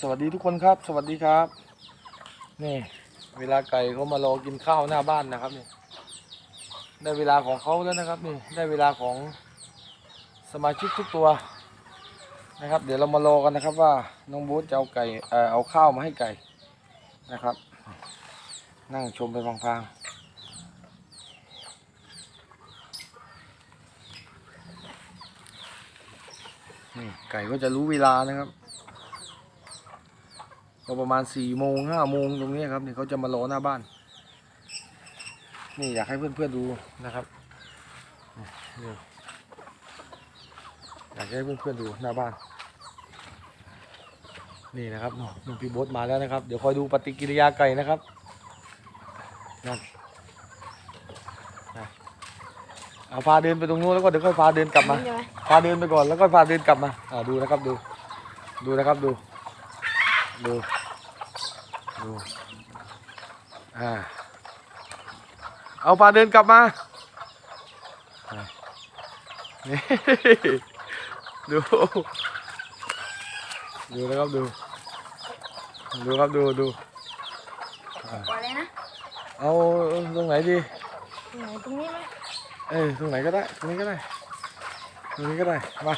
สวัสดีทุกคนครับ สวัสดีครับ นี่ เวลาไก่เขามารอกินข้าวหน้าบ้านนะครับนี่ได้เวลาของเขาแล้วนะครับนี่ได้เวลาของสมาชิกทุกตัวนะครับ เดี๋ยวเรามารอกันนะครับว่าน้องบ๊ทจะเอาไก่เอ่อเอาข้าวมาให้ไก่นะครับ นั่งชมไปพลางๆนี่ไก่ก็จะรู้เวลานะครับ ก็ประมาณสี่โมงห้าโมงตรงนี้ครับนี่เขาจะมารอหน้าบ้าน นี่อยากให้เพื่อนๆดูนะครับนี่อยากให้เพื่อนๆดูหน้าบ้าน นี่นะครับน้องน้องพี่โบ๊ทมาแล้วนะครับ เดี๋ยวคอยดูปฏิกิริยาไก่นะครับนั่นนะเอาพาเดินไปตรงนู้นแล้วก็เดี๋ยวค่อยพาเดินกลับมาใช่ไหมพาเดินไปก่อนแล้วก็พาเดินกลับมาอ่าดูนะครับดู ดูนะครับดู ดู ดู อ่า เอาพาเดินกลับมาอะนี่ดู ดูนะครับดู ดูครับดูดูอ่าปล่อยเลยนะ เอาตรงไหนดีไหนตรงนี้ไหมเอ้ยตรงไหนก็ได้ ตรงนี้ก็ได้ ตรงนี้ก็ได้ มา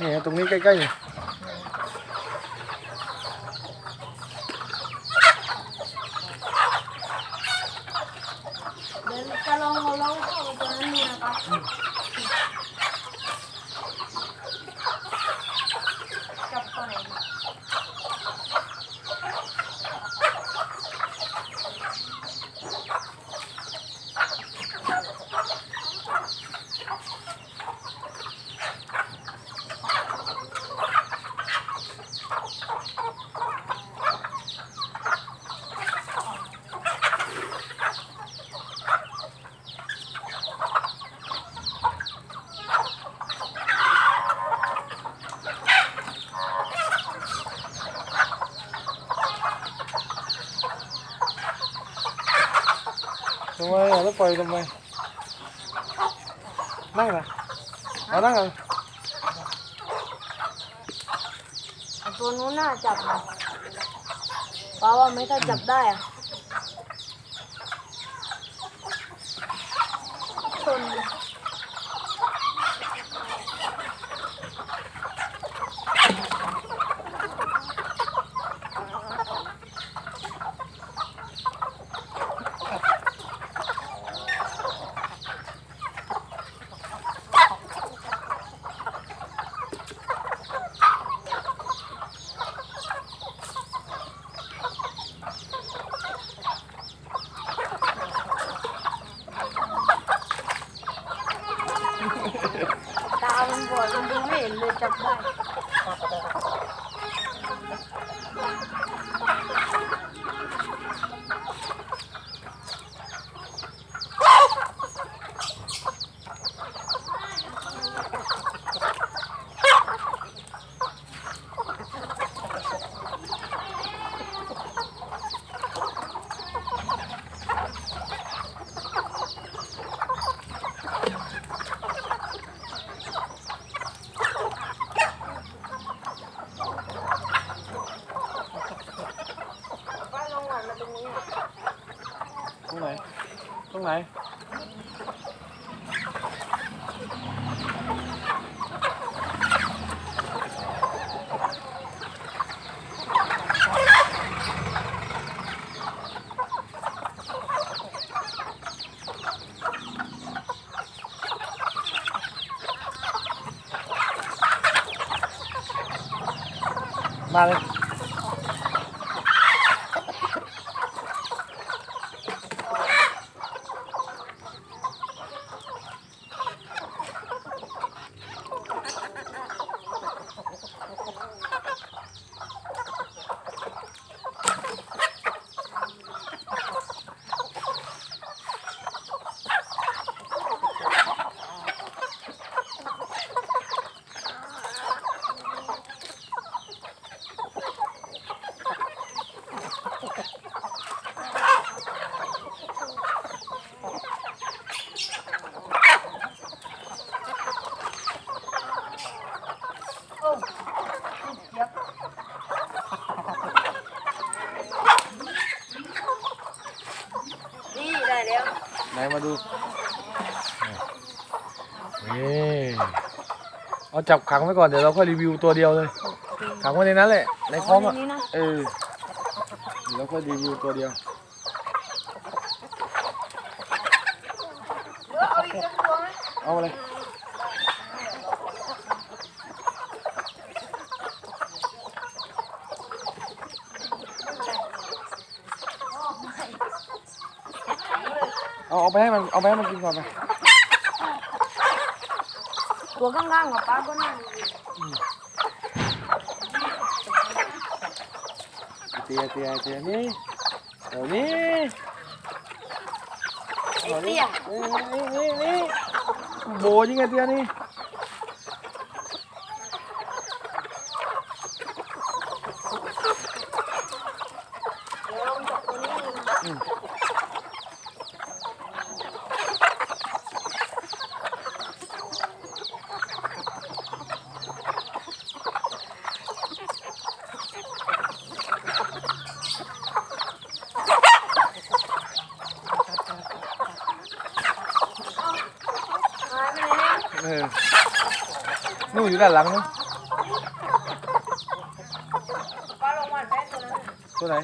นี่ตรงนี้ใกล้ๆนี่ เดี๋ยวจะลองเอาลองเข้าไปตรงนั้นดูนะครับจับตัวไหนดีทำไมอะ แล้วปล่อยทำไมนั่งนะเอานั่งนะตัวนู้นน่าจับนะเพราะว่าไม่ถ้าจับได้อะชนเลย ตามันบอดมันดูไม่เห็นเลย จับได้ ป้าลองหวานมาตรงนี้อะ ตรงไหน ต รงไหนมาเลย เมาดูนี่เอาจับขังไว้ก่อนเดี๋ยวเราค่อยรีวิวตัวเดียวเลยขังไว้ในนั้นแหละในคลองอะเาไว้ในนี้นะเออเดี๋ยวเราค่อยรีวิวตัวเดียวเดี๋ยวเอาอีกสักตัวไหมเอาเลย เอาเอาไปให้มันเอาไปให้มันกินก่อนไปตัวข้างๆกับป้าก็นั่งอยู่เตียเตียเตียนี่เอานี่ไอ้เตี้ยนี่นี่นี่โบยิงไงเตียนี่ เดี๋ยวเราจับตัวนี้นะ หายไปไหนเนี่ย เออ นู่นอยู่ด้านหลังนะป้าลงมาแป๊บตัวนั้นตัวไหน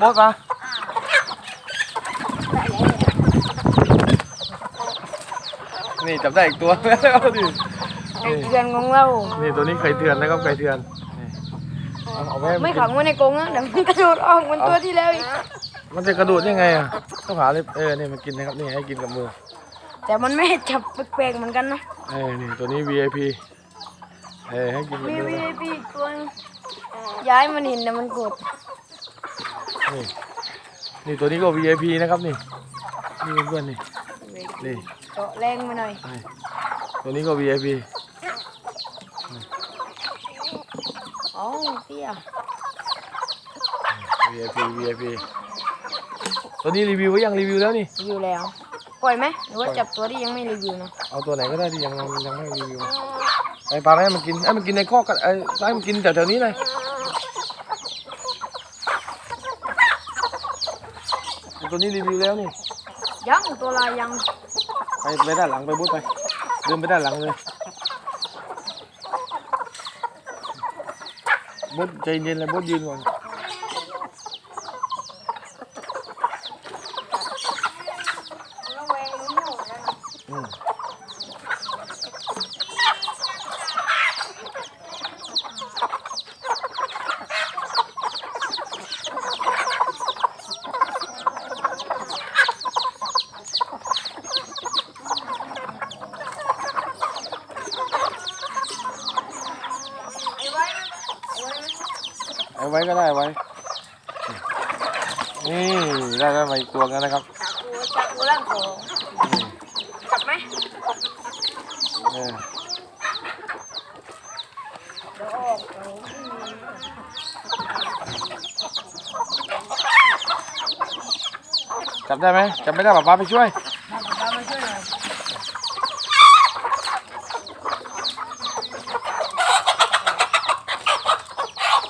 บดปะ นี่จับได้อีกตัวแล้วดิไอ้เดือนของเรา นี่ตัวนี้ไข่เถื่อนนะครับไข่เถื่อนนี่เอาเอาไปให้นไม่กินขังไว้ในกรงนะเดี๋ยวมันกระโดดออกเหมันตัวที่แล้วอีก มันจะกระโดดยังไงอะต้องหาเลยเออนี่มันกินนะครับนี่ให้กินกับมือแต่มันไม่ให้จับแปลกๆเหมือนกันนะ เออนี่ตัวนี้ VIP เออให้กินกับมี มือวีพีอีกตัวนึงย้ายมันเห็นแต่มันกดนี่นี่ตัวนี้ก็ VIP นะครับนี่นี่เพื่อนๆนี่นี่ เจาะแรงมาหน่อยนี่ตัวนี้ก็ VIP อ๋อเตี้ย VIP VIP ตัวนี้รีวิวไว้ยังรีวิวแล้วนี่ อยู่แล้ว ปล่อยไหมหรือว่าจับตัวที่ยังไม่รีวิวนะเอาตัวไหนก็ได้ที่ยังยังไม่รีวิวไอ้ปลาให้มันกินให้มันกินในคอกกันไอ้ให้มันกินแถวๆนี้เลยไอ้ตัวนี้รีวิวแล้วนี่ยังตัวลายยัง ไปไปด้านหลังไปบุ๊ดไปเดินไปด้านหลังเลยบุ๊ดใจเย็นเลยบุ๊ดยืนก่อน ระแวงลุ้นหนูแล้วนะ อืมเอาไว้ก็ได้ไว้ นี่ได้ได้มาอีกตัวกันนะครับจับกูจับกูร่างของอืมจับไหมเออเดี๋ยวออกเดี๋ยวจับได้ไหมจับไม่ได้ป๊าป๊าไปช่วย มาป๊ามาช่วยหน่อย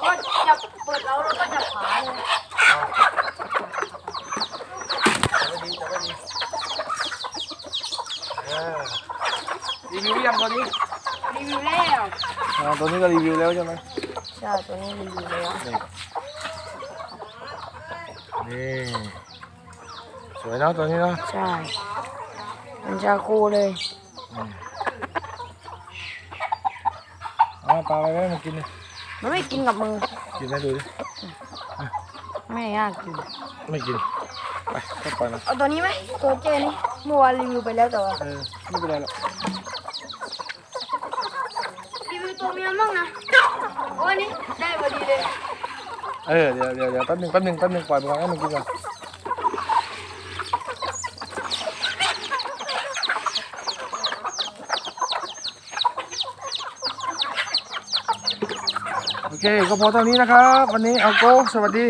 ก็จับเปิดแล้วแล้วก็จับขาเลย รีวิวยังตัวนี้รีวิวแล้วอ่าตัวนี้ก็รีวิวแล้วใช่ไหมใช่ตัวนี้รีวิวแล้วนี่นี่สวยเนาะตัวนี้เนาะใช่มันจะคูเลยอืมเอาปลาไปไว้มากินเลยมันไม่กินกับมือกินให้ดูดิไม่ยากกินไม่กินไปก็ปล่อยมันเอาตัวนี้ไหมตัวเจนี่เมื่อวานรีวิวไปแล้วแต่ว่าเออไม่เป็นไรหรอก เมียมั่งนะโอ้ยนี่ได้พอดีเลยเออเดี๋ยวเดี๋ยวเดี๋ยวแป๊บหนึงแป๊บหนึงแป๊บหนึงปล่อยมันก่อนให้มันกินก่อนโอเคก็พอเท่านี้นะครับ วันนี้เอาโก้สวัสดี